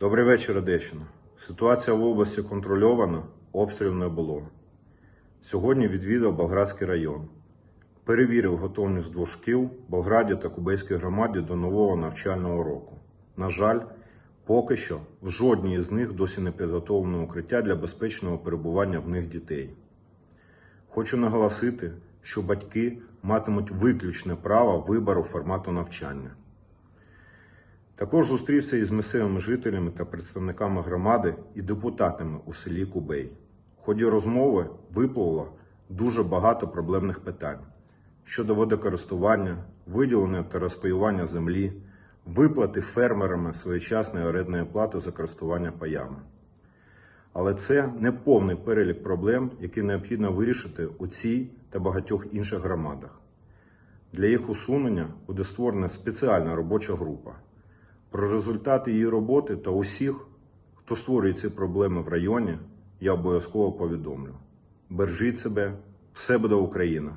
Добрий вечір, Одещина. Ситуація в області контрольована, обстрілів не було. Сьогодні відвідав Болградський район. Перевірив готовність двох шкіл Болграді та Кубейській громаді до нового навчального року. На жаль, поки що в жодній із них досі не підготовлено укриття для безпечного перебування в них дітей. Хочу наголосити, що батьки матимуть виключне право вибору формату навчання. Також зустрівся із місцевими жителями та представниками громади і депутатами у селі Кубей. В ході розмови виплило дуже багато проблемних питань щодо водокористування, виділення та розпаювання землі, виплати фермерами своєчасної орендної плати за користування паями. Але це не повний перелік проблем, які необхідно вирішити у цій та багатьох інших громадах. Для їх усунення буде створена спеціальна робоча група. Про результати її роботи та усіх, хто створює ці проблеми в районі, я обов'язково повідомлю. Бережіть себе, все буде Україна!